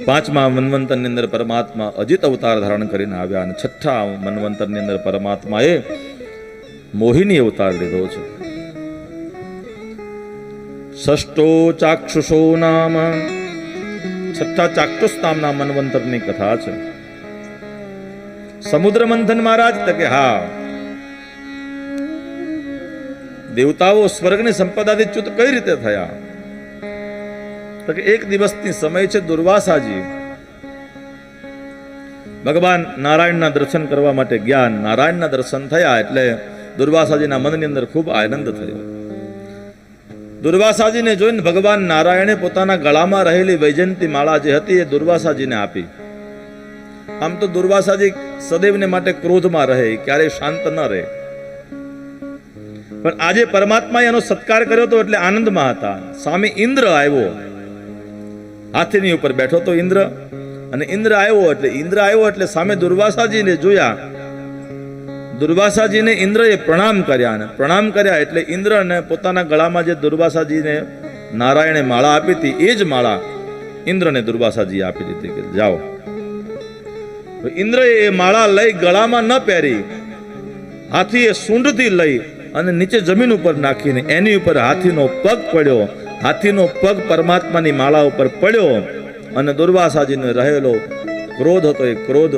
પાંચમા મનવંતરની અંદર પરમાત્મા અજિત અવતાર ધારણ કરીને આવ્યા અને છઠ્ઠા મનવંતરની અંદર પરમાત્માએ મોહિની અવતાર લીધો છે. ષષ્ઠો ચાક્ષુષો નામ, છઠ્ઠા ચાક્ષુષ નામના મનવંતરની કથા છે. સમુદ્ર મંથન મહારાજ તકે હા, દેવતાઓ સ્વર્ગની સંપદાથી ચ્યુત કઈ રીતે થયા? તો કે એક દિવસની સમય છે દુર્વાસાજી. ભગવાન નારાયણના દર્શન કરવા માટે ગયા નારાયણના દર્શન થયા એટલે દુર્વાસાજીના મનની અંદર ખૂબ આનંદ થયો. દુર્વાસાજીને જોઈને ભગવાન નારાયણે પોતાના ગળામાં રહેલી વૈજયંતી માળા જે હતી એ દુર્વાસાજીને આપી. આમ તો દુર્વાસાજી સદૈવને માટે ક્રોધમાં રહે, ક્યારેય શાંત ન રહે. પણ આજે પરમાત્માએ એનો સત્કાર કર્યો હતો એટલે આનંદમાં હતા. સ્વામી ઇન્દ્ર આવ્યો. હાથીની ઉપર બેઠો તો ઇન્દ્ર અને ઇન્દ્ર આવ્યો એટલે ઇન્દ્ર આવ્યો એટલે સામે દુર્વાસાજીને જોયા. દુર્વાસાજીને ઇન્દ્રએ પ્રણામ કર્યા અને પ્રણામ કર્યા એટલે ઇન્દ્રને પોતાના ગળામાં જે દુર્વાસાજીને નારાયણે માળા આપી હતી, એ જ માળા ઇન્દ્રને દુર્વાસાજી આપી દીધી કે જાઓ. ઇન્દ્રએ એ માળા લઈ ગળામાં ન પહેરી. હાથીએ સૂંઢથી લઈ અને નીચે જમીન ઉપર નાખીને એની ઉપર હાથીનો પગ પડ્યો. હાથીનો પગ પરમાત્માની માળા ઉપર પડ્યો અને દુર્વાસાજીને રહેલો ક્રોધ હતો. એ ક્રોધ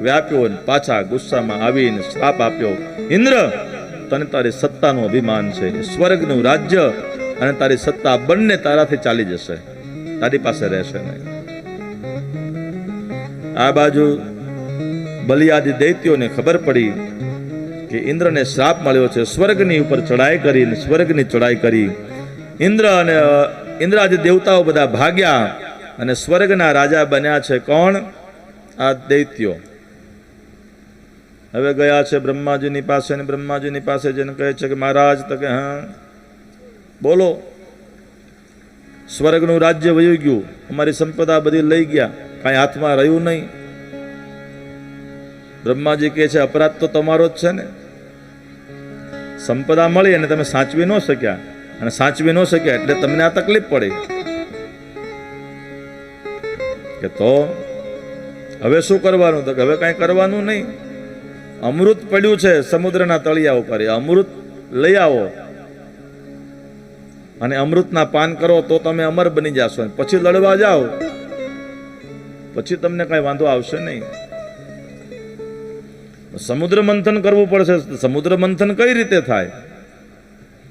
વ્યાપ્યો અને પાછા ગુસ્સામાં આવીને શ્રાપ આપ્યો. ઇન્દ્ર, તને તારી સત્તાનું અભિમાન છે. સ્વર્ગનું રાજ્ય અને તારી સત્તા બંને તારાથી ચાલી જશે. તારી પાસે રહેશે નહીં. આ બાજુ બલિયાદી દૈત્યોને ખબર પડી કે ઇન્દ્રને શ્રાપ મળ્યો છે. સ્વર્ગની ઉપર ચડાઈ કરી સ્વર્ગની ચડાઈ કરી. ઇન્દ્ર અને ઇન્દ્રા જે દેવતાઓ બધા ભાગ્યા અને સ્વર્ગના રાજા બન્યા છે કોણ? આ દૈત્યો. હવે ગયા છે બ્રહ્માજીની પાસે ને બ્રહ્માજીની પાસે જેને કહે છે કે મહારાજ, તો કે, હા. બોલો. સ્વર્ગનું રાજ્ય વયું ગયું. અમારી સંપદા બધી લઈ ગયા. કાંઈ હાથમાં રહ્યું નહીં. બ્રહ્માજી કહે છે, અપરાધ તો તમારો જ છે ને. સંપદા મળી અને તમે સાચવી ન શક્યા. અને સાચવી ન શક્યા એટલે તમને આ તકલીફ પડી. કે તો હવે શું કરવાનું? તો હવે કાંઈ કરવાનું નહીં. અમૃત પડ્યું છે સમુદ્રના તળિયા ઉપર. અમૃત લઈ આવો. અને અમૃતના પાન કરો તો તમે અમર બની જાશો. પછી લડવા જાઓ. પછી તમને કાંઈ વાંધો આવશે નહીં. સમુદ્ર મંથન કરવું પડશે. સમુદ્ર મંથન કઈ રીતે થાય?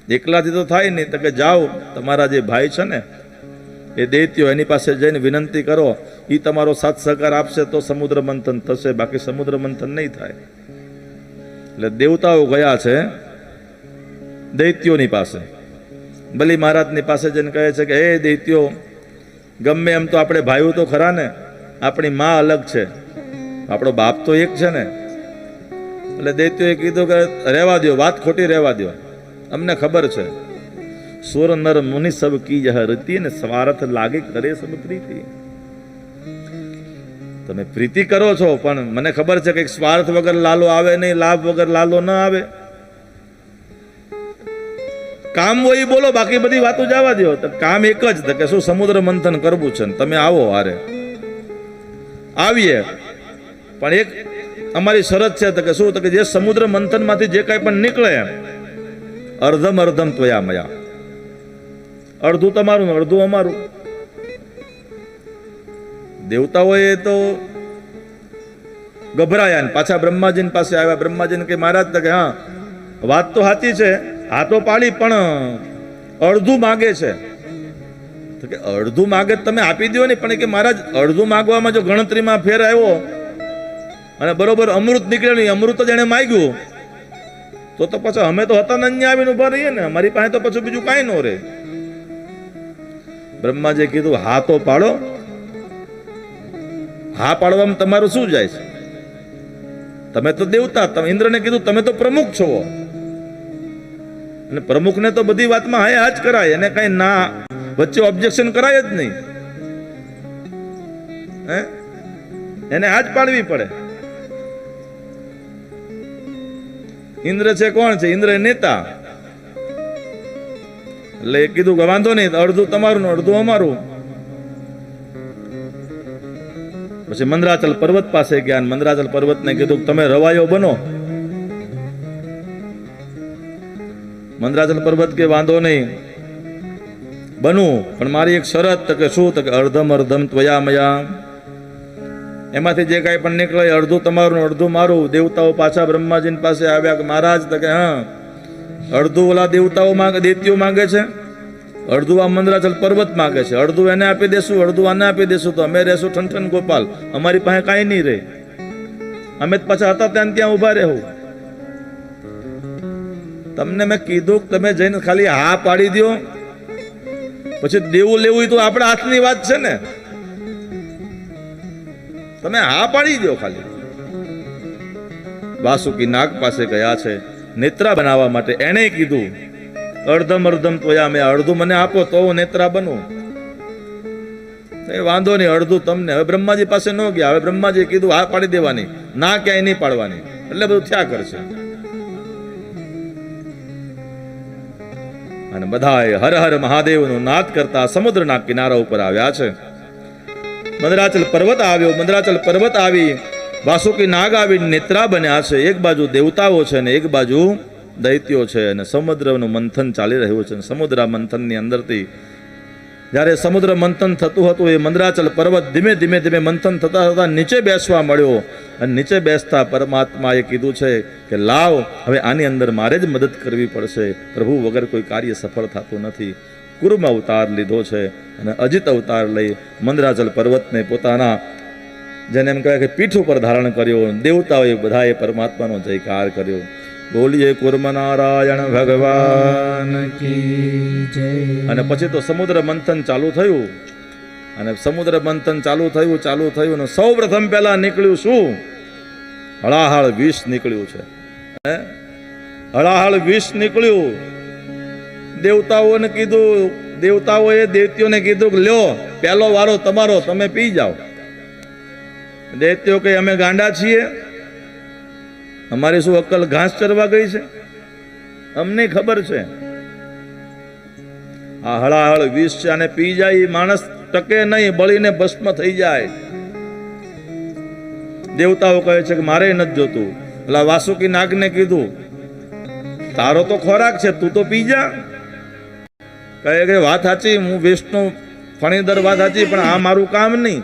એકલાથી તો થાય નહીં. તો કે જાઓ, તમારા જે ભાઈ છે ને, એ દૈત્યો એની પાસે જઈને વિનંતી કરો એ તમારો સાથ સહકાર આપશે તો સમુદ્ર મંથન થશે, બાકી સમુદ્ર મંથન નહીં થાય. એટલે દેવતાઓ ગયા છે દૈત્યોની પાસે. બલી મહારાજની પાસે જઈને કહે છે કે, હે દૈત્યો, ગમે એમ તો આપણે ભાઈઓ તો ખરા ને, આપણી માં અલગ છે. આપણો બાપ તો એક છે ને. એટલે દૈત્યોએ કીધું કે, રહેવા દો વાત ખોટી રહેવા દો અમને ખબર છે. સુર નર મુનિ સબ કી જહ રતિ ને સ્વાર્થ લાગે કરે સબ પ્રીતિ. તમે પ્રીતિ કરો છો, પણ મને ખબર છે કે સ્વાર્થ વગર લાલો આવે નહીં, લાભ વગર લાલો ન આવે. કામ હોય બોલો, બાકી બધી વાતો જવા દો તો કામ એક જ કે શું સમુદ્ર મંથન કરવું છે તમે આવો હારે. આવીએ. પણ એક અમારી શરત છે કે શું કે જે સમુદ્ર મંથનમાંથી જે કાંઈ પણ નીકળે અર્ધમ અર્ધમ ત્વયા મયા. અડધું તમારું અડધું અમારું. દેવતાઓએ તો ગભરાયા પાછા બ્રહ્માજીની પાસે આવ્યા. બ્રહ્માજીને કે મહારાજ, તો કે હા, વાત તો સાચી છે. હાથો પાડી, પણ અડધું માગે છે. તો કે, અડધું માગે તો તમે આપી દો ને પણ કે, મહારાજ, અડધું માગવામાં જો ગણતરીમાં ફેર આવ્યો, અને બરોબર અમૃત નીકળ્યું અમૃત જ એને માગ્યું. તો તો પછી અમે તો હતા ને આવીને ઊભા રહીએ ને. અમારી પાસે તો પછી બીજું કાંઈ ન રહે. બ્રહ્માજીએ કીધું, હા તો પાડો. હા પાડવામાં તમારું શું જાય છે? તમે તો દેવતા, તમે ઇન્દ્રને કીધું, તમે તો પ્રમુખ છો. અને પ્રમુખને તો બધી વાતમાં હા હા જ કરાય, એને કઈ ના, વચ્ચે ઓબ્જેક્શન કરાય જ નહીં. હે? એને હા જ પાડવી પડે. ઇન્દ્ર છે કોણ છે? ઇન્દ્ર નેતા. એટલે કીધું કે વાંધો નહીં અડધું તમારું અડધું અમારું. પછી મંદરાચલ પર્વત પાસે ગયા મંદરાચલ પર્વતને કીધું તમે રવાયો બનો. મંદરાચલ પર્વત કે વાંધો નહીં. બનવું પણ મારી એક શરત કે શું? તો કે અર્ધમ અર્ધમ ત્વયા મયા એમાંથી જે કાંઈ પણ નીકળે, અડધું તમારું અડધું મારું. દેવતાઓ પાછા બ્રહ્માજીની પાસે આવ્યા કે, મહારાજ, તો કે, હા, અડધું ઓલા દેવતાઓ માંગે, દૈત્યો માંગે છે. અડધું આ મંદરાચલ પર્વત માંગે છે. અડધું એને આપી દેશું, અડધું આને આપી દેશું. તો અમે રહેશું ઠનઠન ગોપાલ. અમારી પાસે કાંઈ નહીં રહે. અમે પાછા હતા ત્યાં ત્યાં ઊભા રહેવું. તમને મેં કીધું કે તમે જઈને ખાલી હા પાડી દો પછી દેવું લેવું એ તો આપણા હાથની વાત છે ને. તમે હા પાડી દો ખાલી. વાસુકી નાગ પાસે ગયા છે, નેત્રા બનાવવા માટે એણે કીધું, અર્ધમ અર્ધમ તોયા મેં અડધું મને આપો તો હું નેત્રા બનું. એ વાંધો નહીં અડધું તમને. હવે બ્રહ્માજી પાસે ન ગયા, હવે બ્રહ્માજીએ કીધું, હા પાડી દેવાની, ના ક્યાંય નહીં પાડવાની. એટલે બધું થયા કરશે. અને બધાએ હર હર મહાદેવનો નાદ કરતા સમુદ્રના કિનારા ઉપર આવ્યા છે. મંદરાચલ પર્વત આવ્યો. મંદરાચલ પર્વત આવી. વાસુકી નાગ આવી. નેત્રા બન્યા છે. એક બાજુ દેવતાઓ છે અને એક બાજુ દૈત્યો છે અને સમુદ્રનું મંથન ચાલી રહ્યું છે. સમુદ્ર મંથનની અંદરથી જ્યારે સમુદ્ર મંથન થતું હતું, એ મંદરાચલ પર્વત ધીમે ધીમે ધીમે મંથન થતા થતા નીચે બેસવા મળ્યો અને નીચે બેસતા પરમાત્માએ કીધું છે કે, લાવ, હવે આની અંદર મારે જ મદદ કરવી પડશે. પ્રભુ વગર કોઈ કાર્ય સફળ થતું નથી. કુર્મ અવતાર લીધો છે અને અજિત અવતાર લઈ મંદરાચલ પર્વતને પોતાના, જેને એમ કહેવાય કે પીઠ ઉપર ધારણ કર્યો દેવતાઓએ બધાએ પરમાત્માનો જયકાર કર્યો. બોલીએ કુર્મ નારાયણ ભગવાન અને પછી તો સમુદ્ર મંથન ચાલુ થયું. અને સમુદ્ર મંથન ચાલુ થયું ચાલુ થયું, અને સૌ પ્રથમ પહેલા નીકળ્યું શું? હળાહળ વિષ નીકળ્યું છે? હળાહળ વિષ નીકળ્યું. દેવતાઓને કીધું, દેવતાઓએ દેવતીઓને કીધું કે, લ્યો, પહેલો વારો તમારો, તમે પી જાઓ. દૈત્યો કે, અમે ગાંડા છીએ. અમારી શું અક્કલ ઘાસ ચરવા ગઈ છે? અમને ખબર છે. આ હળાહળ વિષ છે અને પી જાય માણસ ટકે નહીં, બળીને ભસ્મ થઈ જાય. દેવતાઓ કહે છે કે, મારે નથી જોતું. પેલા વાસુકી નાગને કીધું, તારો તો ખોરાક છે, તું તો પી જા. કહે કે વાત સાચી, હું વિષ્ણુ ફણીદર વાત સાચી, પણ આ મારું કામ નહીં.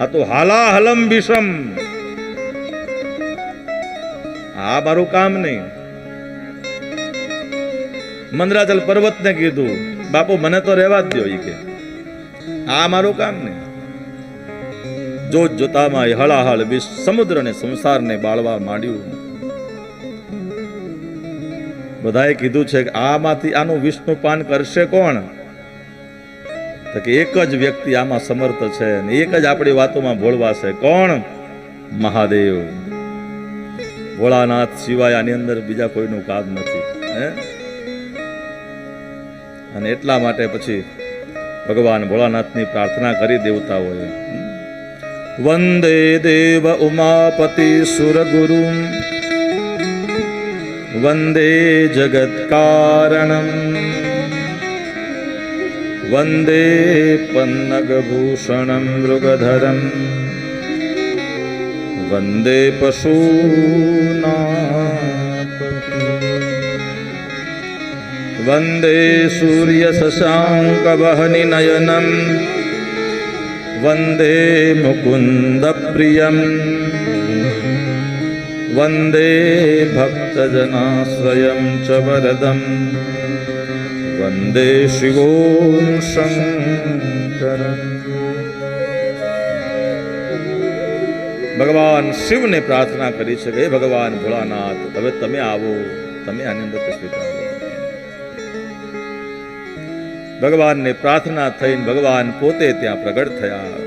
આ તો હાલા હલમ વિષમ આ મારું કામ નહીં. મંદરાચલ પર્વતને કીધું, બાપુ, મને તો રહેવા જ દો એ કે. આ મારું કામ નહીં. જોત જોતામાં હળાહળ ને સમુદ્રને, સંસારને બાળવા માંડ્યું. બધાએ કીધું છે કે આમાંથી આનું વિષ્ણુ પાન કરશે કોણ? તો કે એક જ વ્યક્તિ આમાં સમર્થ છે અને એક જ આપણી વાતોમાં ભોળવાશે કોણ? મહાદેવ. ભોળાનાથ સિવાય આની અંદર બીજા કોઈનું કામ નથી, હે? અને એટલા માટે પછી ભગવાન ભોળાનાથની પ્રાર્થના કરી દેવતાઓએ વંદે દેવ ઉમાપતિ સુરગુરુ. वन्दे जगत्कारणम्। वन्दे पन्नगभूषणं मृगधरम्। वन्दे पशूना वन्दे सूर्यशशाङ्कवहनिनयनम् वन्दे मुकुन्दप्रियम्। વંદે ભક્તજનાશ્રયમ ચ વરદમ વંદે શિવો શંકર ભગવાન શિવને પ્રાર્થના કરી છે કે ભગવાન ભોળાનાથ હવે તમે આવો તમે આની અંદર ભગવાનને પ્રાર્થના થઈને ભગવાન પોતે ત્યાં પ્રગટ થયા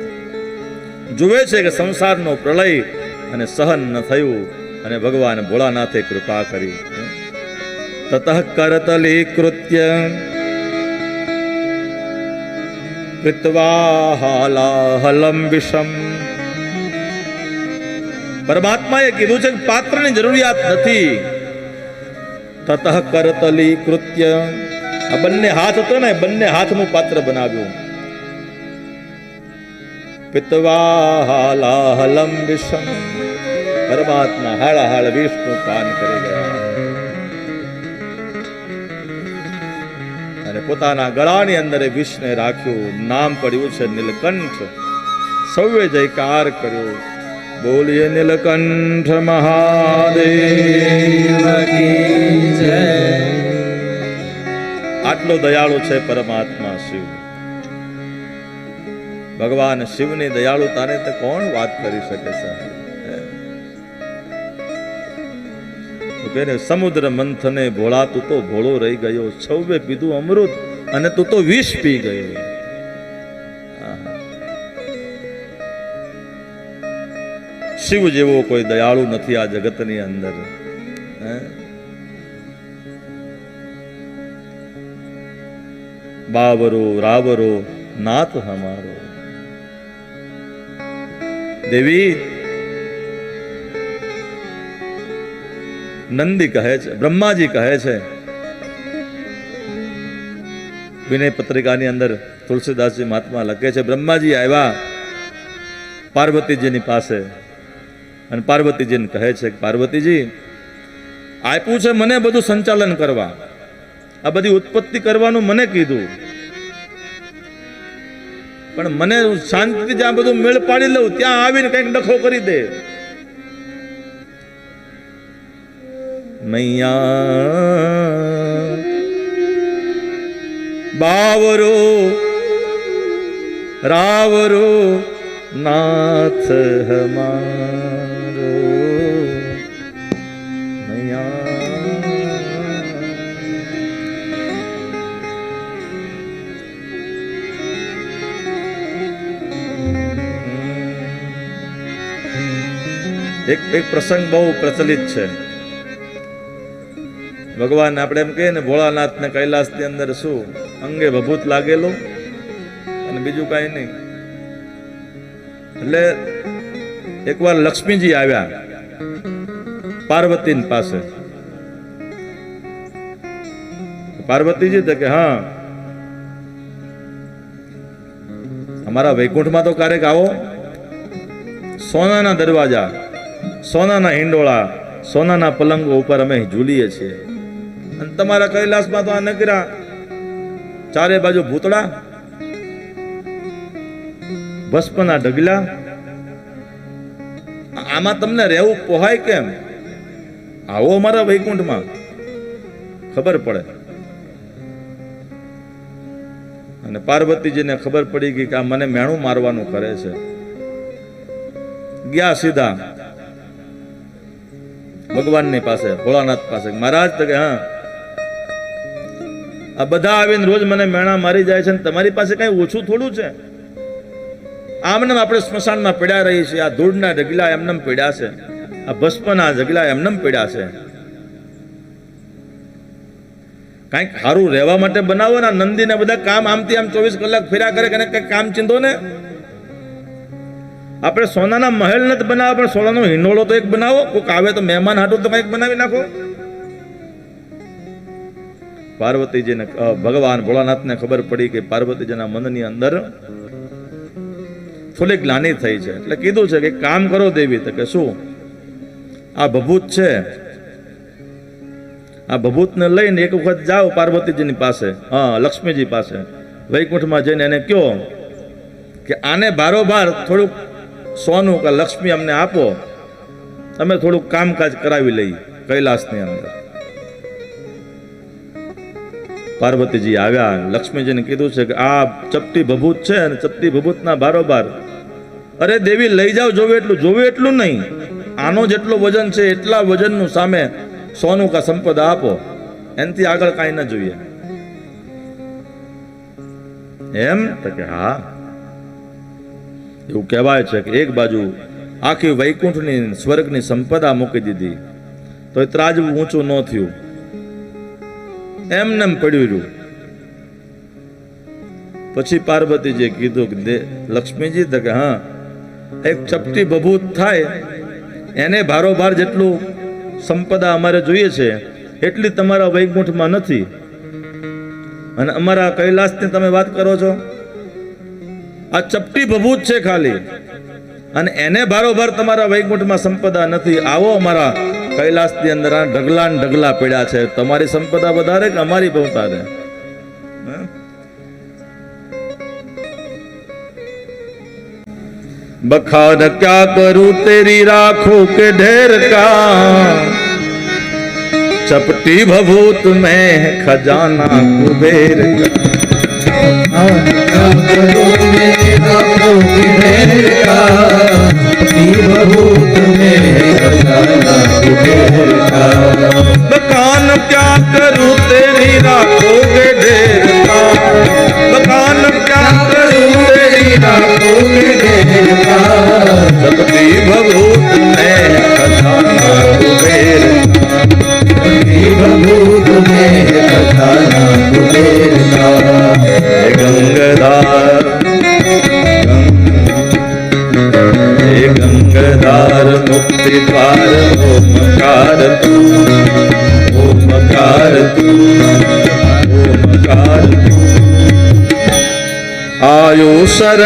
જુએ છે કે સંસારનો પ્રલય અને સહન ન થયું અને ભગવાન ભોળાનાથે કૃપા કરી. તતઃ કરતલી કૃત્ય પરમાત્માએ કીધું છે પાત્રની જરૂરિયાત નથી. તતઃ કરતલી કૃત્ય આ બંને હાથ હતો ને, બંને હાથનું પાત્ર બનાવ્યું. પિતવાહલાહલમ વિષમ પરમાત્મા હાળાહાળ વિષનું પાન કરી ગયા. અને પોતાના ગળાની અંદર વિષને રાખ્યું. નામ પડ્યું છે નીલકંઠ. સૌએ જયકાર કર્યો. બોલીએ, નીલકંઠ મહાદેવ આટલો દયાળુ છે પરમાત્મા શિવ. ભગવાન શિવની દયાળુતાને તો કોણ વાત કરી શકે છે? તો કહે ને, સમુદ્ર મંથને ભોળા તું તો ભોળો રહી ગયો સૌએ પીધું અમૃત અને તું તો વિષ પી ગયો. શિવ જેવો કોઈ દયાળુ નથી આ જગતની અંદર? બાવરો રાવરો નાથ હમારો. દેવી નંદી કહે છે, બ્રહ્માજી કહે છે. વિનય પત્રિકાની અંદર તુલસીદાસજી મહાત્મા લખે છે, બ્રહ્માજી આવ્યા પાર્વતીજીની પાસે. અને પાર્વતીજીને કહે છે કે પાર્વતીજી, આપ્યું છે મને બધું સંચાલન કરવા. આ બધી ઉત્પત્તિ કરવાનું મને કીધું. પણ મને શાંતિથી જ્યાં બધું મેળ પાડી લઉં, ત્યાં આવીને કંઈક ડખો કરી દે. મૈયા બાવરો રાવરો નાથ હમારો એક એક પ્રસંગ બહુ પ્રચલિત છે ભગવાન આપણે એમ કહીએ ને ભોળાનાથ ને કૈલાસની અંદર શું અંગે ભભૂત લાગેલું? અને બીજું કાંઈ નહીં. એટલે એકવાર લક્ષ્મીજી આવ્યા પાર્વતી પાસે. પાર્વતીજી કે, હા, અમારા વૈકુંઠમાં તો ક્યારેક આવો. સોનાના દરવાજા, સોનાના હિંડોળા, સોનાના પલંગો ઉપર અમે ઝૂલીએ છીએ. અને તમારા કૈલાસમાં તો આ નગરા ચારે બાજુ ભૂતળા, ભસ્મના ઢગલા. આમાં તમને રહેવું પોહાય કેમ? આવો અમારા વૈકુંઠમાં. ખબર પડે. અને પાર્વતીજીને ખબર પડી ગઈ કે આ મને મેણું મારવાનું કરે છે. ગયા સીધા. ભગવાનની પાસે, ભોળાનાથ પાસે. મહારાજ તો કે, હા આ બધા આવીને રોજ મને મેણા મારી જાય છે અને તમારી પાસે કઈ ઓછું થોડું છે? આમને આપણે સ્મશાનમાં પડ્યા રહી છે આ ધૂળના ઢગલા એમને પીડા છે, આ ભસ્મના ઢગલા એમનેમ પીડા છે. કાંઈક સારું રહેવા માટે બનાવો ને નંદીને બધા કામ આમથી આમ ચોવીસ કલાક ફેર્યા કરે કે કંઈક કામ ચિંધો ને? આપણે સોનાના મહેલ નથી બનાવવા, પણ સોનાનો હિંડોળો તો એક બનાવો, કોઈક આવે તો મહેમાન હાટું તો કંઈક બનાવી નાખો. પાર્વતીજીને ભગવાન ભોળાનાથને ખબર પડી કે પાર્વતીજીના મનની અંદર થોડી ગ્લાની થઈ છે. એટલે કીધું છે કે કામ કરો દેવી, તો કે શું? આ ભભૂત છે. આ ભભૂતને લઈને એક વખત જાઓ પાર્વતીજીની પાસે હા લક્ષ્મીજી પાસે. વૈકુંઠમાં જઈને એને કહો કે આને બારોબાર થોડુંક સોનું કે લક્ષ્મી અમને આપો. અમે થોડુંક કામકાજ કરાવી લઈએ કૈલાસની અંદર. પાર્વતીજી આવ્યા લક્ષ્મીજીને કીધું છે કે આ ચપટી ભભૂત છે અને ચપટી ભભૂતના બારોબાર. અરે દેવી, લઈ જાઓ, જોવે એટલું જોવે એટલું નહીં. આનો જેટલો વજન છે, એટલા વજનનું સામે સોનું કા સંપદા આપો. એનાથી આગળ કાંઈ ન જોઈએ. એમ? તો કે હા. એવું કહેવાય છે કે એક બાજુ આખી વૈકુંઠની સ્વર્ગની સંપદા મૂકી દીધી. તો એ ત્રાજવું ઊંચું ન થયું. એમને એમ પડ્યું રહ્યું. પછી પાર્વતીજીએ કીધું કે દે, લક્ષ્મીજી, તો કે હા, એક ચપટી ભભૂત થાય, એને ભારોભાર જેટલું સંપદા અમારે જોઈએ છે, એટલી તમારા વૈકુંઠમાં નથી. અને અમારા કૈલાસની તમે વાત કરો છો? આ ચપટી ભભૂત છે ખાલી. અને એને ભારોભાર તમારા વૈકુંઠમાં સંપદા નથી. આવો અમારા કૈલાસની અંદર આ ઢગલા ને ઢગલા પડ્યા છે તમારી સંપદા વધારે કે અમારી વધારે હે? बखान क्या करूं तेरी राखों के ढेर का चपटी भभूत में है खजाना कुबेर का बखान ਮੇਰਾ ਮਕਾਨ ਕਿਆ ਕਰੂ ਤੇਰੀ ਰਾਖੋਗੇ ਢੇ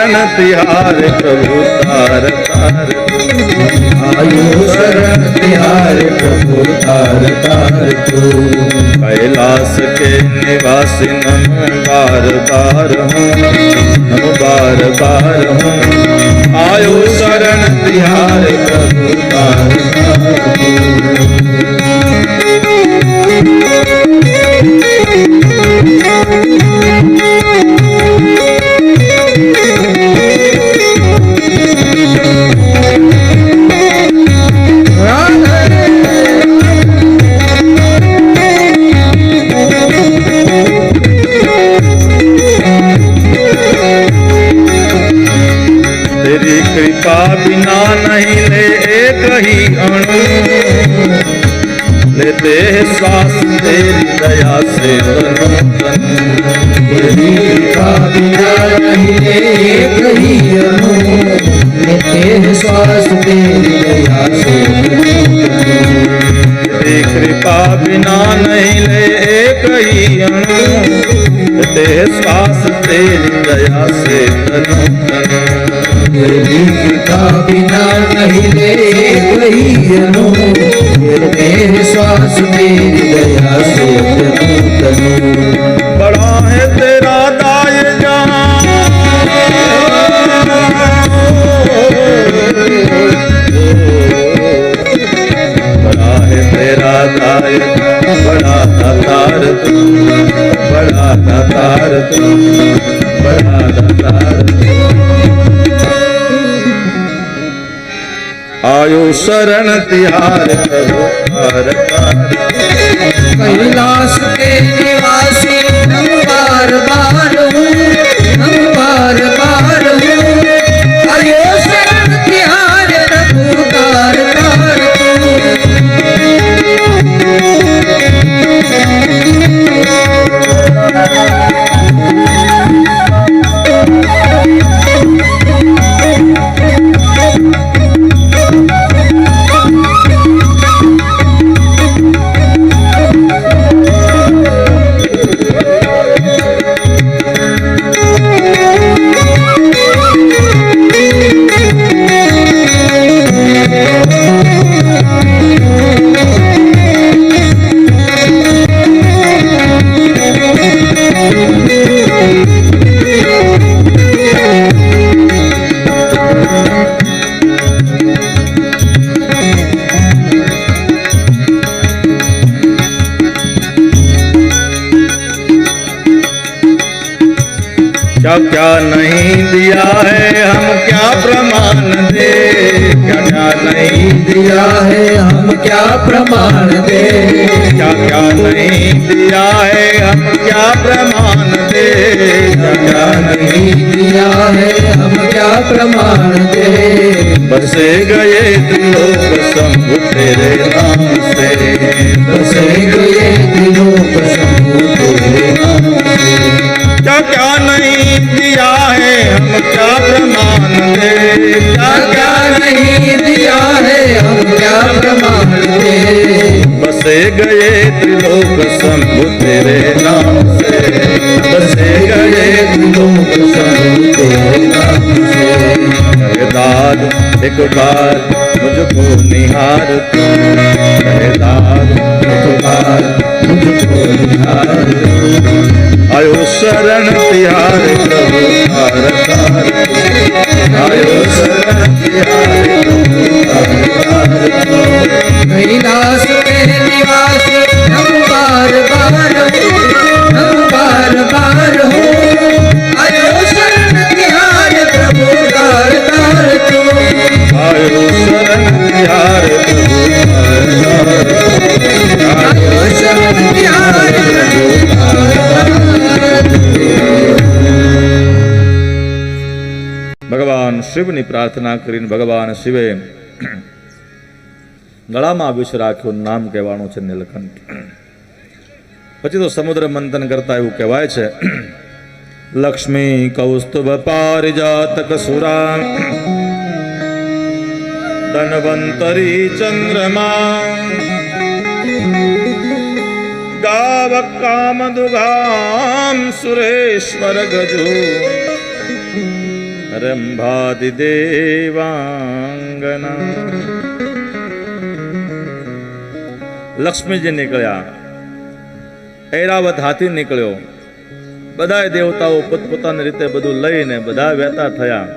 शरण तिहार प्रभु तार तार कैलाश के निवासी नम बार बार हूँ नम बार बार हूँ आयो शरण तिहार प्रभु तार तार વિના નહીં લે કઈ તે શ્વાસ તેરી દયા સે વિના નહીં લે કઈ શ્વાસ તેરી દયા સે તનુ તનુ है तेरा दाय बड़ा दातार तू बड़ा दातार तू बड़ा दातार तू आयु शरण तिहार प्रभु तार तार कैलाश के निवासी हम बार बार क्या क्या नहीं दिया है हम क्या प्रमाण दे क्या क्या नहीं दिया है हम क्या प्रमाण दे क्या क्या नहीं दिया है हम क्या प्रमाण दे क्या क्या नहीं नहीं दिया है हम क्या प्रमाण दे बसे गए त्रिलोक शंभु तेरे नाम से बसे गए दिलों पर शंभु तेरे नाम से क्या क्या नहीं दिया है हम क्या प्रमाण दे क्या क्या क्या क्या नहीं दिया है हम क्या प्रमाण दे बसे गए त्रिलोक शंभु तेरे नाम से बसे गए दिलों पर शंभु तेरे नाम एक बार मुझको निहार तू रहदार एक बार मुझको निहार दो આયો શરણ તિહાર પ્રભુ આયો શરણ તિહાર હરિદાસ શિવની પ્રાર્થના કરીને ભગવાન શિવે ગળામાં વિષ રાખ્યું નામ કહેવાનું છે નીલકંઠ. પછી તો સમુદ્ર મંથન કરતા એવું કહેવાય છે, લક્ષ્મી કૌસ્તુભ પારિજાતક સુરા, ધનવંતરી ચંદ્રમા ગાવ કામ કામદુગામ સુરેશ્વર ગજુ રંભાદિ દેવાંગના લક્ષ્મીજી નીકળ્યા ઐરાવત હાથી નીકળ્યો બધાય દેવતાઓ પોતપોતાની રીતે બધું લઈને બધા વહેતા થયા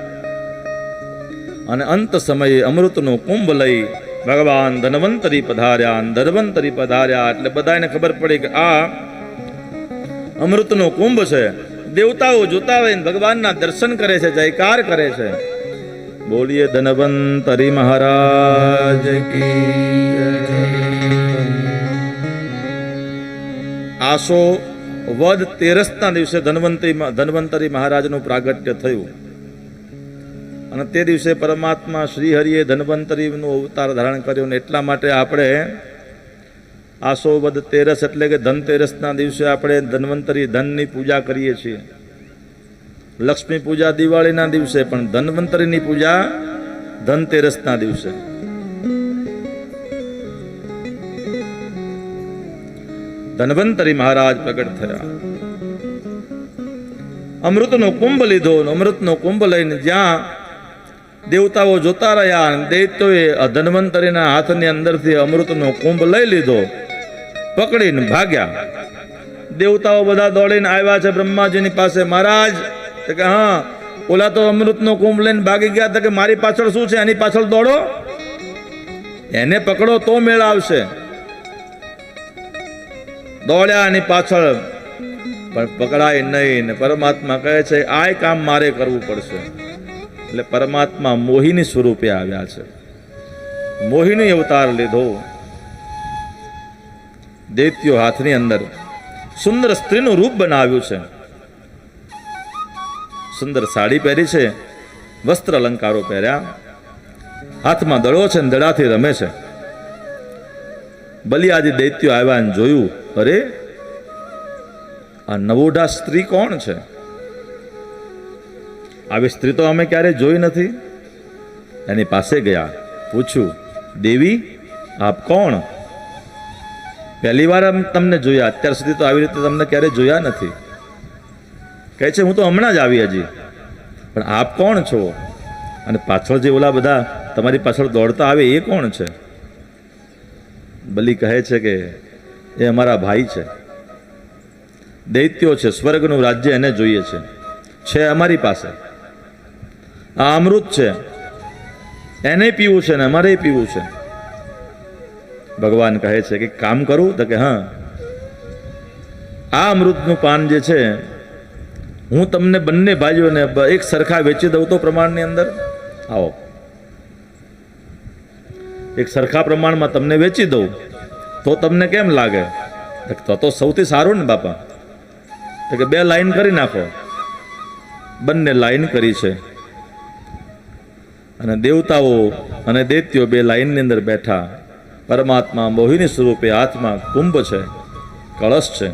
અને અંત સમયે અમૃતનો કુંભ લઈ ભગવાન ધનવંતરી પધાર્યા ધનવંતરી પધાર્યા એટલે બધાને ખબર પડી કે આ અમૃતનો કુંભ છે દેવતાઓ જોતા હોય ભગવાનના દર્શન કરે છે, જયકાર કરે છે. બોલીએ ધનવંતરી મહારાજ આસો વદ તેરસના દિવસે ધનવંતરી ધનવંતરી મહારાજનું પ્રાગટ્ય થયું. અને તે દિવસે પરમાત્મા શ્રી હરિએ ધનવંતરીનું અવતાર ધારણ કર્યો ને એટલા માટે આપણે આસો વદ તેરસ એટલે કે ધનતેરસના દિવસે આપણે ધન્વંતરી ધનની પૂજા કરીએ છીએ. લક્ષ્મી પૂજા દિવાળીના દિવસે, પણ ધન્વંતરીની પૂજા ધનતેરસના દિવસે. ધન્વંતરી મહારાજ પ્રગટ થયા. અમૃતનો કુંભ લીધો અમૃતનો કુંભ લઈને જ્યાં દેવતાઓ જોતા રહ્યા દૈત્યોએ ધન્વંતરીના હાથની અંદરથી અમૃતનો કુંભ લઈ લીધો. પકડીને ભાગ્યા. દેવતાઓ બધા દોડીને આવ્યા છે બ્રહ્માજીની પાસે. મહારાજ કે હા, ઓલા તો અમૃતનો કુંભ લઈને ભાગી ગયા, તો કે મારી પાછળ શું છે? એની પાછળ દોડો. એને પકડો તો મેળ આવશે. દોડ્યા એની પાછળ. પણ પકડાય નહીં ને પરમાત્મા કહે છે આ કામ મારે કરવું પડશે. એટલે પરમાત્મા મોહિની સ્વરૂપે આવ્યા છે. મોહિની અવતાર લીધો. દૈત્યો હાથની અંદર સુંદર સ્ત્રીનું રૂપ બનાવ્યું છે. સુંદર સાડી પહેરી છે, વસ્ત્ર અલંકારો પહેર્યા, હાથમાં દડો છે ને દડાથી રમે છે. બલિયાદી દૈત્યો આવ્યા અને જોયું, અરે, આ નવોઢા સ્ત્રી કોણ છે? આવી સ્ત્રી તો અમે ક્યારે જોઈ નથી. એની પાસે ગયા, પૂછ્યું, દેવી, આપ કોણ? પહેલી વાર તમને જોયા. અત્યાર સુધી તો આવી રીતે તમને ક્યારેય જોયા નથી. કહે છે, હું તો હમણાં જ આવી હજી. પણ આપ કોણ છો? અને પાછળ જે ઓલા બધા તમારી પાછળ દોડતા આવે એ કોણ છે? બલી કહે છે કે, એ અમારા ભાઈ છે. દૈત્યો છે, સ્વર્ગનું રાજ્ય એને જોઈએ છે. છે અમારી પાસે. આ અમૃત છે. એને પીવું છે ને અમારે પીવું છે. ભગવાન કહે છે કે કામ કરું તો કે હા. આ અમૃતનું પાન જે છે, હું તમને બંને ભાઈઓને એક સરખા વેચી દઉં તો પ્રમાણની અંદર? આવો. એક સરખા પ્રમાણમાં તમને વેચી દઉં, તો તમને કેમ લાગે? તો તો સૌથી સારું ને બાપા. તો કે બે લાઈન કરી નાખો. બંને લાઈન કરી છે. અને દેવતાઓ અને દૈત્યો બે લાઈનની અંદર બેઠા. પરમાત્મા મોહિની સ્વરૂપે હાથમાં કુંભ છે, કળશ છે.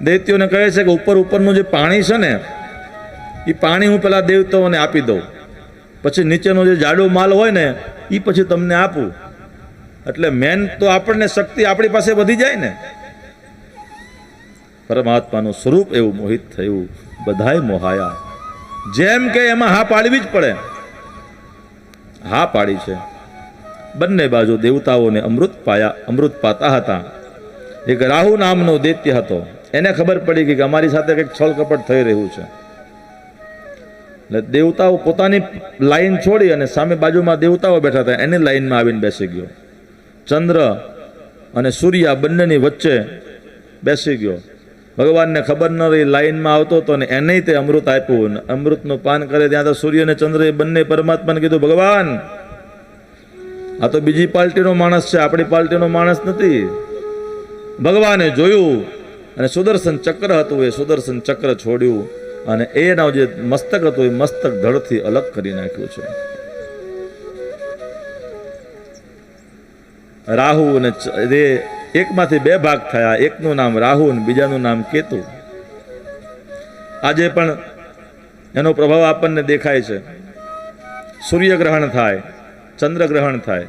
દૈત્યોને કહે છે કે ઉપર ઉપરનું જે પાણી છે ને, એ પાણી હું પેલા દેવતાઓને આપી દઉં. પછી નીચેનો જે જાડો માલ હોય ને એ પછી તમને આપું. એટલે મેન તો આપણને શક્તિ આપણી પાસે વધી જાય ને. પરમાત્માનું સ્વરૂપ એવું મોહિત થયું, બધાય મોહાયા. જેમ કે એમાં હા પાડવી જ પડે. હા પાડી છે. બંને બાજુ દેવતાઓને અમૃત પાયા, અમૃત પાતા હતા. એક રાહુ નામનો દૈત્ય હતો. એને ખબર પડી કે અમારી સાથે કંઈક છળ કપટ થઈ રહ્યું છે. એટલે દેવતાઓ પોતાની લાઈન છોડી અને સામે બાજુમાં દેવતાઓ બેઠા હતા. એની લાઈનમાં આવીને બેસી ગયો. ચંદ્ર અને સૂર્ય બંનેની વચ્ચે બેસી ગયો. ભગવાનને ખબર ન રહી લાઈનમાં આવતો હતો ને એને તે અમૃત આપ્યું. અમૃતનું પાન કરે ત્યાં તો સૂર્ય અને ચંદ્ર એ બંને પરમાત્માને કીધું, ભગવાન આ તો બીજી પાર્ટીનો માણસ છે, આપણી પાર્ટીનો માણસ નથી. ભગવાને જોયું અને સુદર્શન ચક્ર હતું, એ સુદર્શન ચક્ર છોડ્યું અને એના જે મસ્તક હતું, એ મસ્તક ધડથી અલગ કરી નાખ્યું છે. રાહુ અને એ એકમાંથી બે ભાગ થયા, એકનું નામ રાહુ અને બીજાનું નામ કેતુ. આજે પણ એનો પ્રભાવ આપણને દેખાય છે. સૂર્યગ્રહણ થાય ચંદ્રગ્રહણ થાય.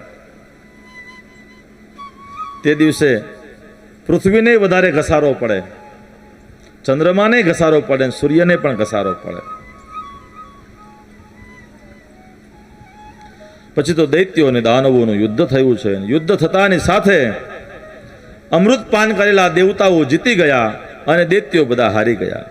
તે દિવસે પૃથ્વીને વધારે ઘસારો પડે. ચંદ્રમાને ઘસારો પડે સૂર્યને પણ ઘસારો પડે. પછી તો દૈત્યો અને દાનવોનું યુદ્ધ થયું છે. યુદ્ધ થતાની સાથે અમૃત પાન કરેલા દેવતાઓ જીતી ગયા અને દૈત્યો બધા હારી ગયા.